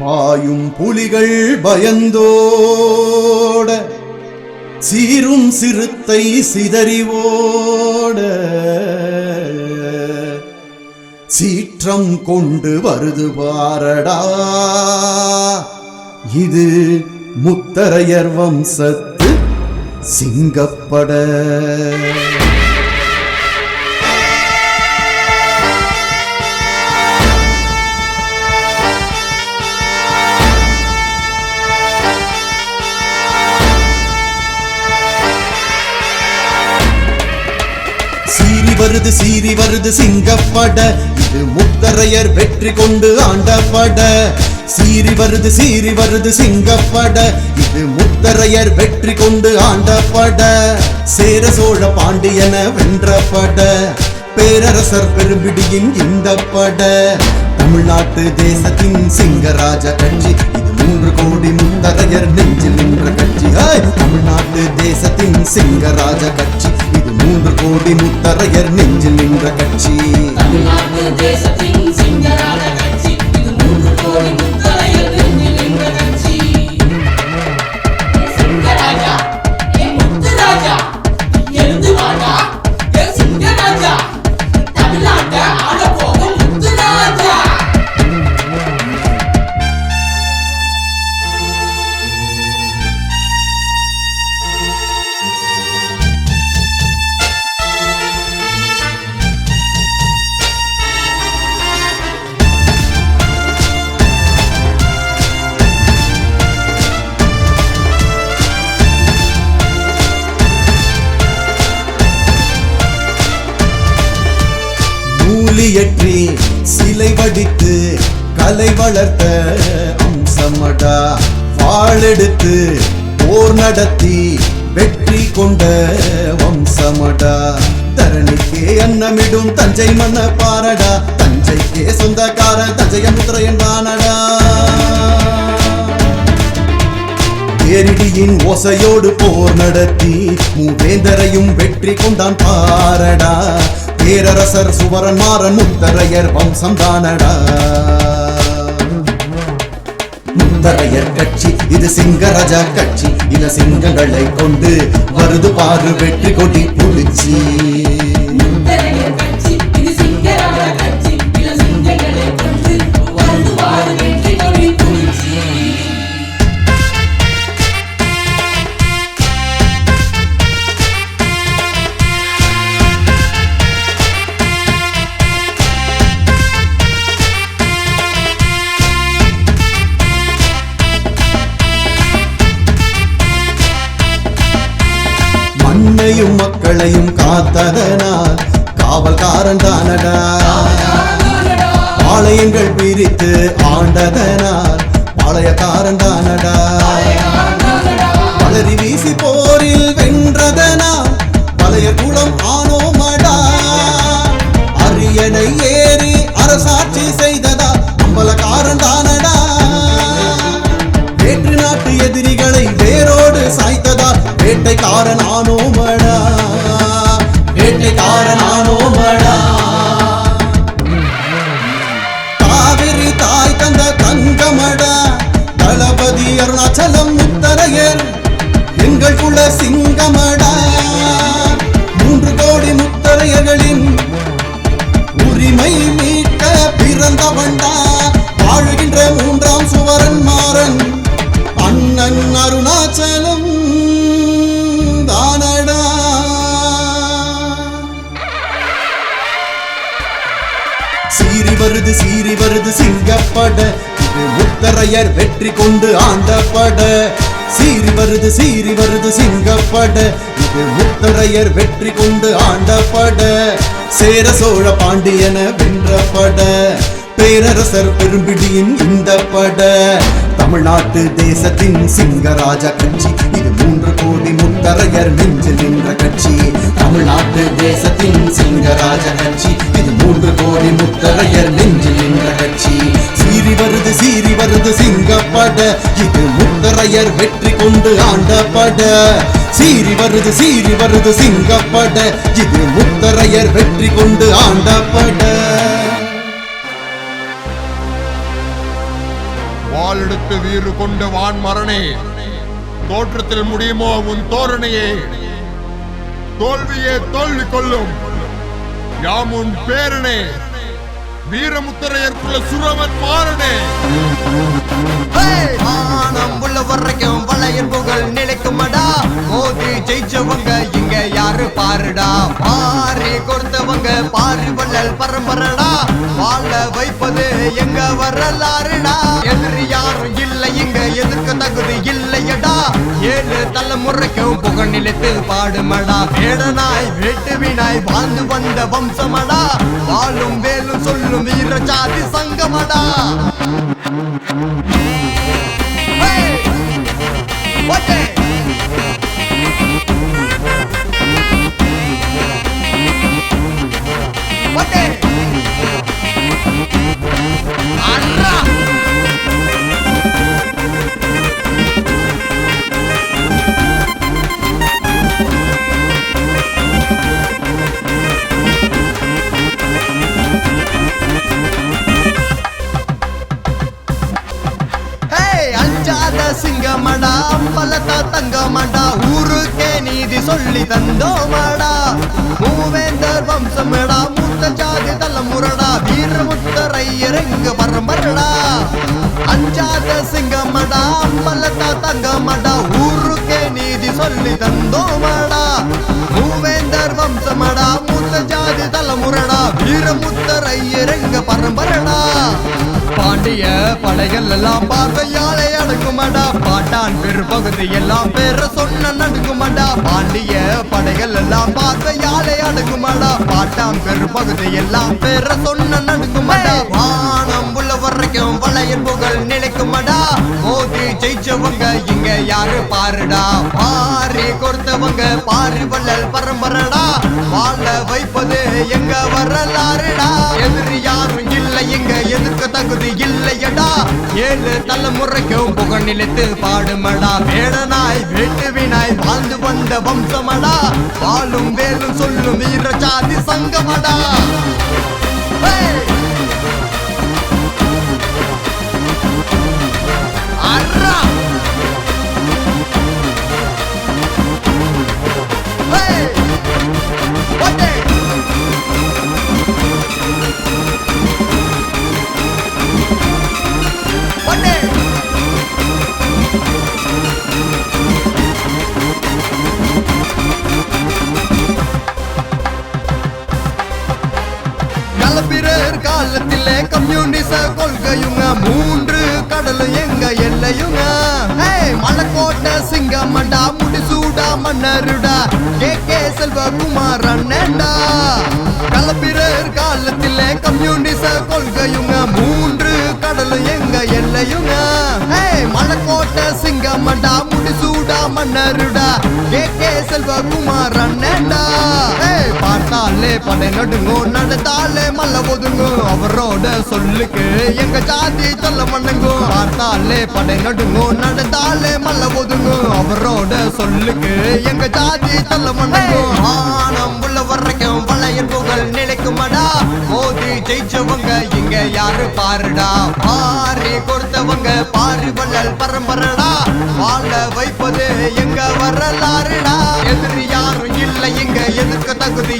பாயும் புலிகள் பயந்தோட சீரும் சிறுத்தை சிதறிவோட. சீற்றம் கொண்டு வருது பாரடா இது முத்தரையர் வம்சத்து சிங்கப்பட. வருது சீறி வருது சிங்கப்பட. இது முத்தரையர் வெற்றி கொண்டு ஆண்டப்பட. சீறி வருது சீறி வருது சிங்கப்பட. இது முத்தரையர் வெற்றி கொண்டு ஆண்டப்பட. சேர சோழ பாண்டியன வென்றப்பட. பேரரசர் பெரும்பிடியின் இந்த பட தமிழ்நாட்டு தேசத்தின் சிங்கராஜ கட்சி. இது மூன்று கோடி முத்தரையர் நெஞ்சில் நின்ற கட்சி. தமிழ்நாட்டு தேசத்தின் சிங்கராஜ கட்சி. இது மூன்று கோடி முத்தரையர் நெஞ்சில் நின்ற கட்சி. தமிழ்நாட்டு தேசத்தின் சிங்கராஜ சிலை கலை வளர்த்த அம்சமடா வாழெடுத்து போர் நடத்தி வெற்றி கொண்ட வம்சமடா. தரணிக்கே அன்னமிடும் தஞ்சை மன்ன பாரடா தஞ்சைக்கே சொந்தக்கார தஞ்சைய முத்திரையன் தானடா பேரிடியின் ஓசையோடு போர் நடத்தி மூவேந்தரையும் வெற்றி கொண்டான் பாரடா பேரரசர் சுவரன் மாறன் முத்தரையர் வம்சம் தானடா. முத்தரையர் கட்சி இது சிங்கராஜா கட்சி. இல சிங்கங்களை கொண்டு வருது பாரு வெற்றி கொடி புடிச்சி நாட்டு வேரோடு சாய்த்ததால் வேட்டைக்காரன் ஆனோமடா. வேட்டைக்காரன் ஆனோமடா. சிங்கப்பட. இது முத்தரையர் வெற்றி கொண்டு ஆண்டப்பட. சீறி வருது சீறி வருது சிங்கப்பட. இது முத்தரையர் வெற்றி கொண்டு ஆண்டப்பட. சேர சோழ பாண்டியன வென்றப்பட. பேரரசர் பெரும்பிடியின் இந்த பட தமிழ்நாட்டு தேசத்தின் சிங்கராஜா கட்சி. இது மூன்று கோடி முத்தரையர் நெஞ்சில் நின்ற கட்சி. தமிழ்நாட்டு தேசத்தின் சிங்கராஜா கட்சி. இது மூன்று கோடி முத்தரையர் நெஞ்சில் நின்ற கட்சி. சீறி வருது சீறி வருது சிங்கப்பட. இது முத்தரையர் வெற்றி கொண்டு ஆண்டப்பட. சீறி வருது சீறி வருது சிங்கப்பட. இது முத்தரையர் வெற்றி கொண்டு ஆண்டப்பட. வாளெடுத்து வீறு கொண்ட வான் மரணே. தோற்றத்தில் முடியுமோ உன் தோரணையே. தோல்வியே தோல்வி கொள்ளும். யாம் உன் பேரனே. வீரமுத்திரையற்குள்ள சுரவன் மாறனே. ஆனம் உள்ள வரைக்கும் வளையல் புகழ் நிலைக்கும் மோதி பாரி பரம்பரடா. வாழ வைப்பது எங்க வரலாறுடா. எதிரி யாரும் இல்லை இங்க எதிர்க்க தகுதி இல்லையடா. ஏழு தலைமுறைக்கும் புகழ் நிலைத்து பாடுமடா. வேடனாய் வேட்டுவினாய் வாழ்ந்து வந்த வம்சமடா. வாழும் வேலும் சொல்லும் வீர சாதி சங்கமடா. சிங்கமடா அம்பலத்தா தங்கமடா ஊருக்கே நீதி சொல்லி தந்தோமடா. மூவேந்தர் வம்சமடா முரடா ஜாதி வீரமுத்தரையரங்க பரம்பரடா அஞ்சாத சிங்கமடா அம்பலத்தா தங்கமடா ஊருக்கே நீதி சொல்லி தந்தோமடா. மூவேந்தர் வம்சமடா மூத்த ஜாதி தலைமுரடா வீரமுத்தரையரங்க பரம்பரடா. பாண்டிய படைகள் எல்லாம் பார்வையாலே அடங்குமாடா பாட்டான் பெரு பகுதி எல்லாம் பேர சொன்ன நடுங்குமாடா பாண்டிய படைகள் எல்லாம் பார்வையாலே அடங்குமாடா பாட்டான் பெரு பகுதி எல்லாம் பேர சொன்ன நடுங்குமாடா வானம் உள்ள வரைக்கும் வளையல் புகழ் நிலைக்குமாடா. மோதி ஜெயிச்சவங்க இங்க யாரு பாருடா. பாரி கொடுத்தவங்க பாரி வள்ளல் பரம்பரடா. வாழ வைப்பது எங்க வரலாறுடா. எதிரி யாரும் இல்லை இங்க எதிர்க்க தகுதி இல்லையடா. ஏழு தலைமுறைக்கும் புகழ் நிலைத்து பாடுமடா. வேடனாய் வேட்டுவினாய் வாழ்ந்து வந்த வம்சமடா. வாழும் வேலும் சொல்லும் வீர ஜாதி சங்கமடா. உலகத்திலே கம்யூனிச கொள்கையுங்க. மூன்று கடல் எங்க எல்லையுங்க. ஏய், மலைக்கோட்டை சிங்கமண்டா முடிசூடா மன்னருடா. கே. கே. செல்வகுமார் அண்ணன்டா கலப்பிரர் காலத்திலே கம்யூனிச கொள்கையுங்க. மூன்று கடல் எங்க எல்லையுங்க. ஏய், மலைக்கோட்டை சிங்கமண்டா முடிசூடா மன்னருடா. கே. கே. செல்வகுமார் அண்ணன்டா பார்த்தாலே படை நடுங்கும் நடந்தாலே மல்ல ஒதுங்கும் அவரோட சொல்லுக்கு எங்க ஜாதி சொல்ல மணங்கும் பார்த்தாலே படை நடுங்கும் நடந்தாலே மல்ல ஒதுங்கும் அவரோட சொல்லுக்கு எங்க ஜாதி சொல்ல மணங்கும் ஆனம் உள்ள வரைக்கும் பழைய புகழ் நிலைக்குமடா. மோதி ஜெயிச்சவங்க இங்க யாரு பாருடா. பாரி கொடுத்தவங்க பாரி வள்ளல் பரம்பரடா. வாழ வைப்பது எங்க வரலாறுடா. எதிரி யாரும் இல்லை இங்க எதிர்க்க தகுதி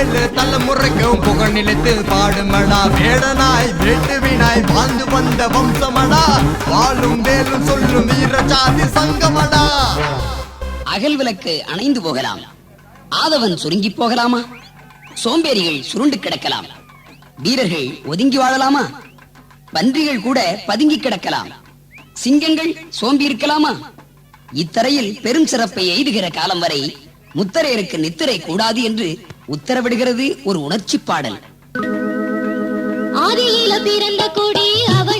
ஏழு தலைமுறைக்கும் புகழ் நிலைத்து பாடுமடா. வேடனாய் வேட்டுவினாய் வாழ்ந்து வந்த வம்சமடா. வாழும் வேலும் சொல்லும் வீர சாதி சங்கமடா. அகல் விளக்கு அணைந்து போகலாம். ஆதவன் சுருங்கி போகலாமா? சோம்பேறிகள் சுருண்டு கிடக்கலாம். வீரர்கள் ஒதுங்கி வாழலாமா? பன்றிகள் கூட பதுங்கி கிடக்கலாம். சிங்கங்கள் சோம்பி இருக்கலாமா? இத்தரையில் பெரும் சிறப்பை எய்துகிற காலம் வரை முத்தரையருக்கு நித்திரை கூடாது என்று உத்தரவிடுகிறது ஒரு உணர்ச்சி பாடல். ஆதியில பிறந்த கொடி அவன்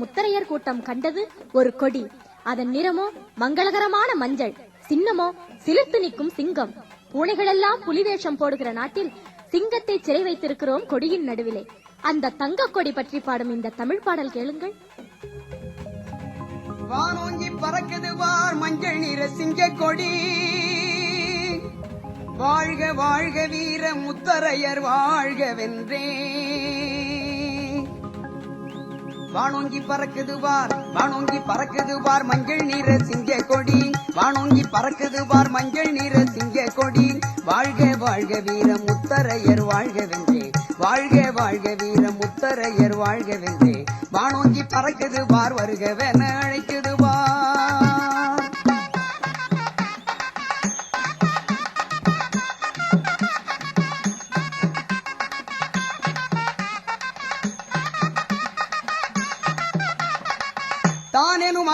முத்தரையர் கூட்டம் கண்டது ஒரு கொடி. அதன் நிறமோ மங்களகரமான மஞ்சள் சின்னமோ சிலிர்த்து நிற்கும் சிங்கம். பூனைகளெல்லாம் புலி வேஷம் போடுகிற நாட்டில் சிங்கத்தை சிறை வைத்திருக்கிறோம் கொடியின் நடுவிலே. அந்த தங்க கொடி பற்றி பாடும் இந்த தமிழ் பாடல் கேளுங்கள். வானோங்கி பறக்குது வார் மஞ்சள் நிற சிங்க கொடி. வாழ்க வாழ்க வீர முத்தரையர் வாழ்க வென்றே. வானோங்கி பறக்குது வார் வானோங்கி பறக்குது வார் மஞ்சள் நீர சிங்க கொடி. வானோங்கி பறக்குது வார் மஞ்சள் நீர சிங்க கொடி. வாழ்க வாழ்க வீர முத்தரையர் வாழ்க வென்றே. வாழ்க வாழ்க வீர முத்தரையர் வாழ்க வென்றே. வானோங்கி பறக்குது வார் வருகவென அழைக்குது வார்.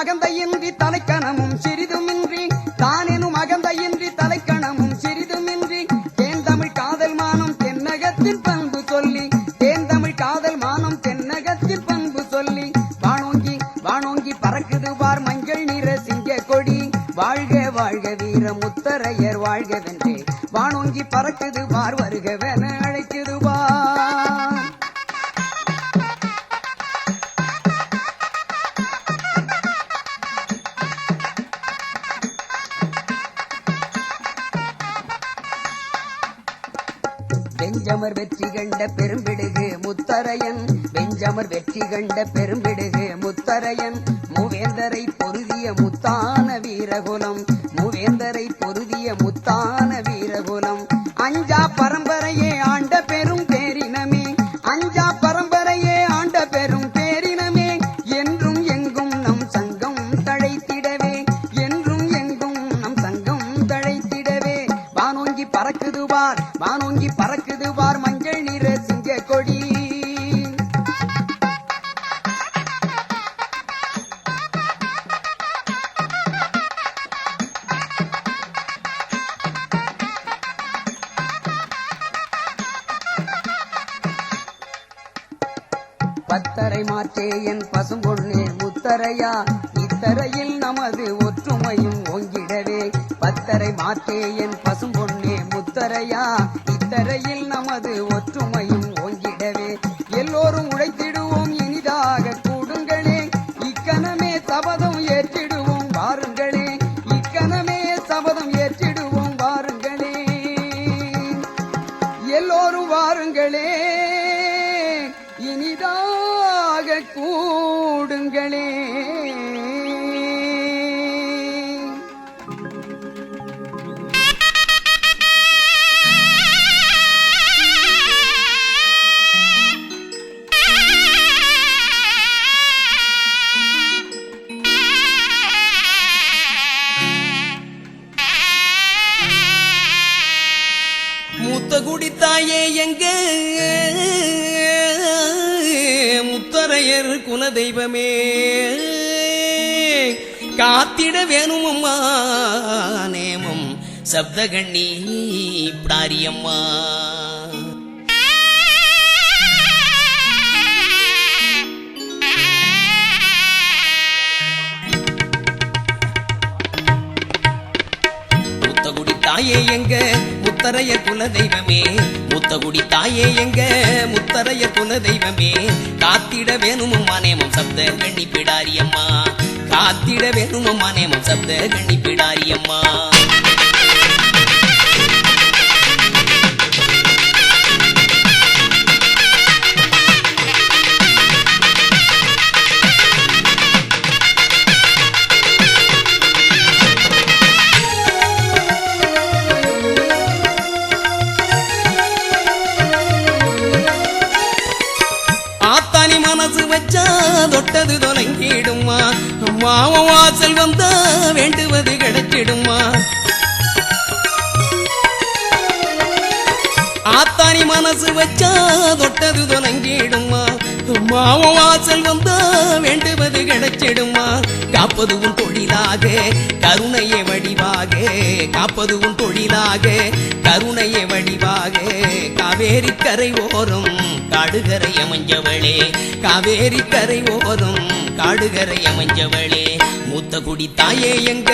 அகந்தையின்றி தலைக்கணமும் சிறிதுமின்றி தானெனும் அகந்தையின்றி தலைக்கணமும் சிறிதுமின்றி தேன் தமிழ் காதல் மானம் தென்னகத்தின் பண்பு சொல்லி தேன் தமிழ் காதல் மானம் தென்னகத்தின் பண்பு சொல்லி வானோங்கி வானோங்கி பறக்குது பார் மஞ்சள் நிற சிங்க கொடி வாழ்க வாழ்க வீர முத்தரையர் வாழ்க வென்றே. வானோங்கி பறக்குது வெஞ்சமர் வெற்றி கண்ட பெரும்பிடுகு முத்தரையன். வெஞ்சமர் வெற்றி கண்ட பெரும்பிடுகு முத்தரையன். மூவேந்தரை பொருதிய முத்தான வீரகுலம். மூவேந்தரை பொருதிய முத்தான வீரகுலம். அஞ்சா பரம் மாற்றே பசும்பொன்னே முத்தரையா இத்தரையில் நமது ஒற்றுமையும் ஓங்கிடவே. பத்தரை மாத்தே என் பசும்பொன்னே முத்தரையா இத்தரையில் நமது ஒற்றுமையும் மூத்த குடித்தாயே எங்க? முத்தரையர் குலதெய்வமே. காத்திட வேணுமம்மா நேமம் சப்தகண்ணி பிடாரியம்மா தாயே எங்க? முத்தரைய குலதெய்வமே. முத்தகுடி தாயே எங்க? முத்தரைய குலதெய்வமே. காத்திட வேணுமம்மா நேமம் சப்த கண்ணி பிடாரியம்மா காத்திட வேணுமம்மா நேமம் சப்த கண்ணி பிடாரியம்மா காசு வச்சா தொட்டது தொடங்கிடுமா மாவ வாசல் வந்தா வேண்டுவது கிடைச்சிடுமா? காப்பது உன் தொழிலாக கருணையை வடிவாக காப்பது உன் தொழிலாக கருணையை வடிவாக. காவேரி கரை ஓரம் காடுகரை அமைஞ்சவளே காவேரி கரை ஓரம் காடுகரை அமைஞ்சவளே. மூத்த குடி தாயே எங்க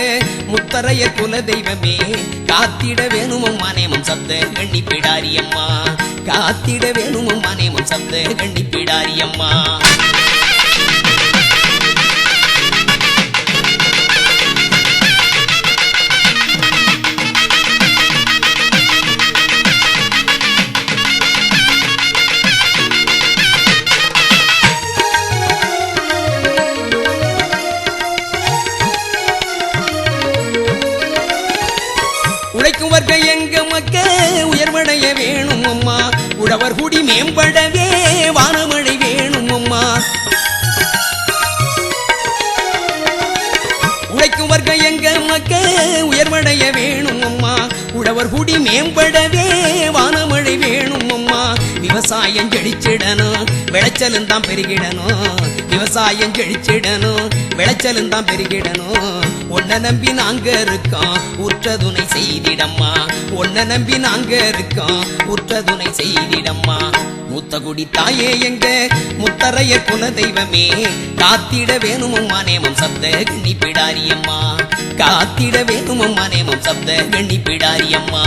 முத்தரைய குல தெய்வமே காத்திட வேணுமம் மானேமம் சத்த கண்ணி பிடாரியம்மா காத்திட வேணும்? மானேமம் சப்த கண்ணி மேம்படவே வானமழை வேணும் அம்மா உழைக்கும் வர்க்க எங்க மக்க உயர்வடைய வேணும் அம்மா உழவர் குடி மேம்படவே வானமழை வேணும் அம்மா விவசாயம் ஜெடிச்சிடணும் விளைச்சலும் தான் பெருகிடணும். விவசாயம் கழிச்சிடணும் விளைச்சலும் தான் பெருகிடணும். உன்னை நம்பி நாங்க இருக்கோம் உற்றதுணை செய்திடம்மா. உன்னை நம்பி நாங்க இருக்கோம் உற்றதுணை செய்திடம்மா. மூத்த குடி தாயே எங்க முத்தரைய குல தெய்வமே காத்திட வேணுமம்மா நேமம் சப்த கண்ணி பிடாரியம்மா. காத்திட வேணுமம்மா நேமம் சப்த கண்ணி பிடாரியம்மா.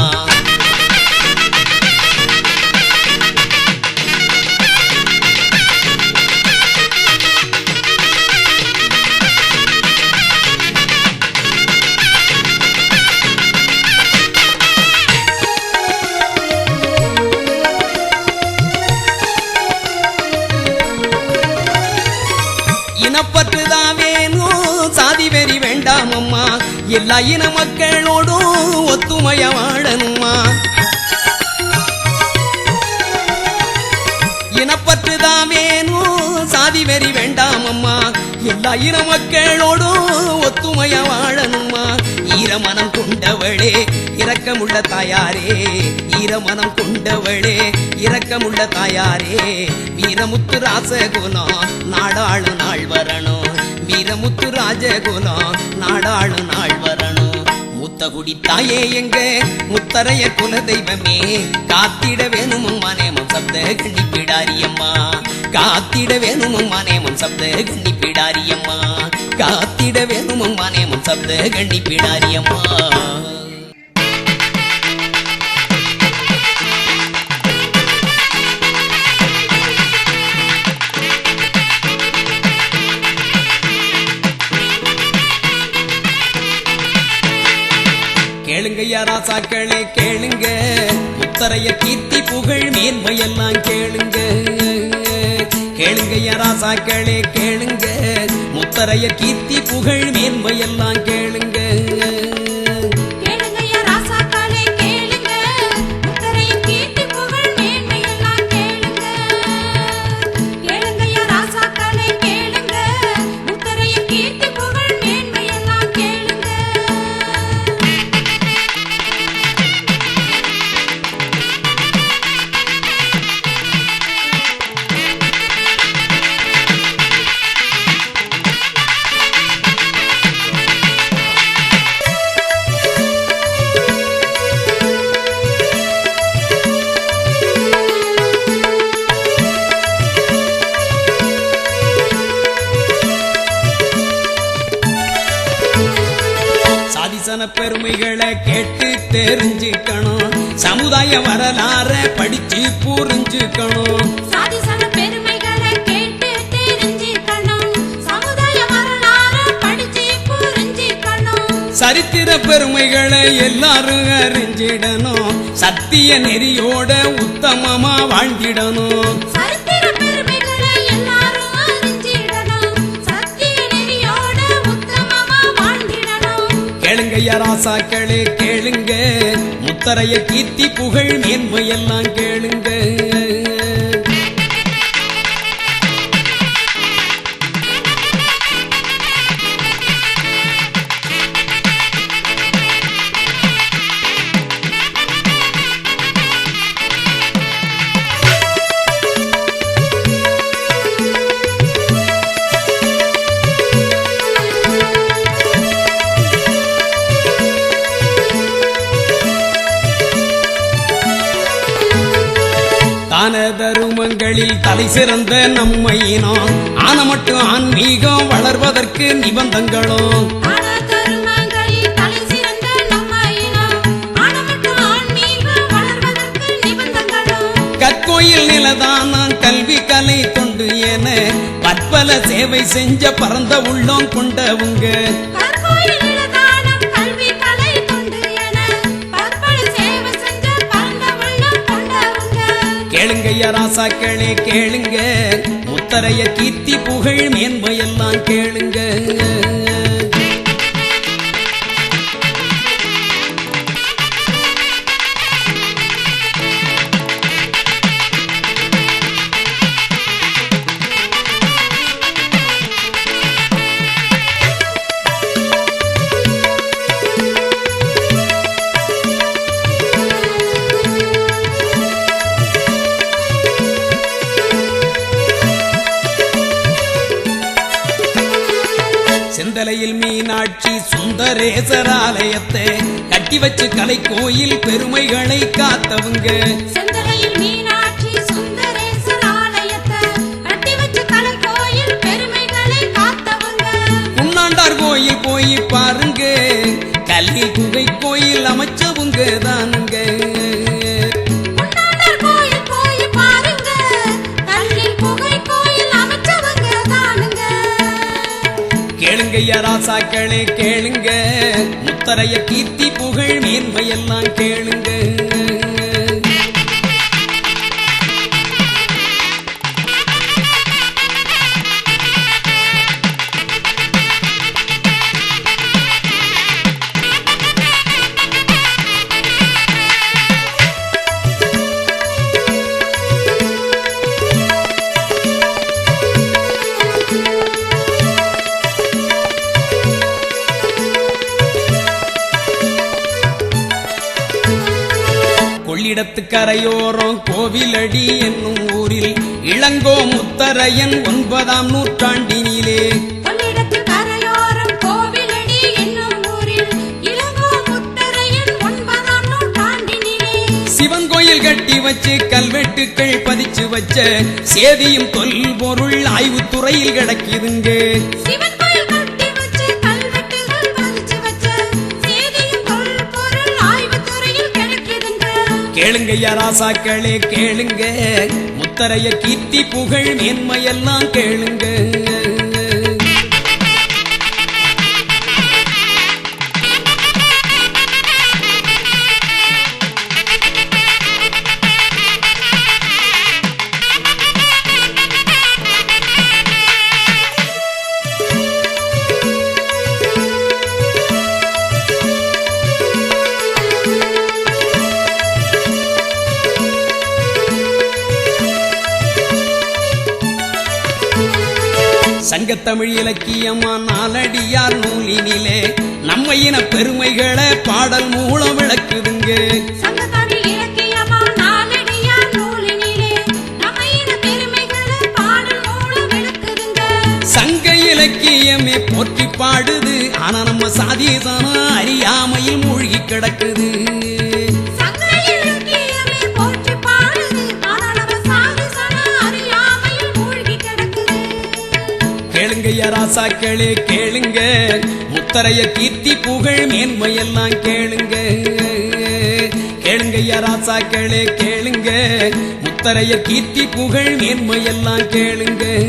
எல்லா இன மக்களோடும் ஒத்துமைய வாழணுமா இனப்பற்றுதான் வேணும் சாதி வெறி வேண்டாம் அம்மா எல்லா இன மக்களோடும் ஒத்துமைய வாழணுமா ஈரமனம் கொண்டவளே இரக்கமுள்ள தாயாரே. ஈரமனம் கொண்டவளே இரக்கமுள்ள தாயாரே. வீரமுத்து ராசகுணம் நாடாளு நாள் வரணும் வீரமுத்து ராஜகுலம் நாடாளு நாள் வரணும் முத்தகுடி தாயே எங்க? முத்தரைய குல தெய்வமே காத்திட வேணுமும் மனேமம் சப்த கண்ணி பிடாரியம்மா. காத்திட வேணுமும் மனேமம் சப்த கண்ணி பிடாரியம்மா. காத்திட வேணுமும் மனேமம் சப்த கண்ணி கேளுங்கய்யா ராசாக்களே கேளுங்க. முத்தரைய கீர்த்தி புகழ் மேன்மையெல்லாம் கேளுங்க. கேளுங்கய்யா ராசாக்களே கேளுங்க. முத்தரைய கீர்த்தி புகழ் மேன்மையெல்லாம் கேளுங்க. சாதிசன பெருமைகளை கேட்டு தெரிஞ்சுக்கணும். சமுதாய வரலாறு படிச்சு புரிஞ்சுக்கணும். சரித்திர பெருமைகளை எல்லாரும் அறிஞ்சிடணும். சத்திய நெறியோட உத்தமமா வாழ்ந்திடணும். கேளுங்கய்யா ராசாக்களே கேளுங்க. முத்தரைய கீர்த்தி புகழ் மேன்மையெல்லாம் கேளுங்க. தலை சிறந்த நம்ம இனம் ஆன மட்டும் ஆன்மீகம் வளர்வதற்கு நிபந்தங்களும் கற்கோயில் நிலதானம் கல்வி கலை தொண்டு என பற்பல சேவை செஞ்ச பரந்த உள்ளம் கொண்டவங்க. கேளுங்க ராசாக்களே கேளுங்க. முத்தரைய கீர்த்தி புகழ் மேன்மையெல்லாம் கேளுங்க. ஆலயத்தை கட்டி வச்சு கலை கோயில் பெருமைகளை காத்தவங்க. உண்ணாண்டார் கோயில் போய் பாருங்க. கல்லில் குகை கோயில் அமைச்சவங்க தானுங்க. கேளுங்க ராசாக்களே கேளுங்க. முத்தரைய கீர்த்தி புகழ் மேன்மையெல்லாம் கேளுங்க கரையோரம் கோவிலடி என்னும் ஊரில் இளங்கோ முத்தரையன் ஒன்பதாம் நூற்றாண்டினிலே. சிவன் கோயில் கட்டி வச்சு கல்வெட்டுக்கள் பதிச்சு வச்ச சேதியும் தொல்பொருள் ஆய்வுத் துறையில் கிடக்குதுங்க கேளுங்க ராசாக்களே கேளுங்க. முத்தரைய கீர்த்தி புகழ் மேன்மையெல்லாம் கேளுங்க. சங்கத்தமிழ் இலக்கியமா நாலடியார் நூலினிலே நம்ம இன பெருமைகளை பாடல் மூலம் விளக்குதுங்க. சங்க இலக்கியமே போற்றி பாடுது. ஆனா நம்ம சாதியதானா அறியாமையில் மூழ்கி கிடக்குது. ராசா ராசாக்களே கேளுங்க. முத்தரைய கீர்த்தி புகழ் மேன்மையெல்லாம் கேளுங்க. கேளுங்க ராசாக்களே கேளுங்க. முத்தரைய கீர்த்தி புகழ் மேன்மையெல்லாம் கேளுங்க.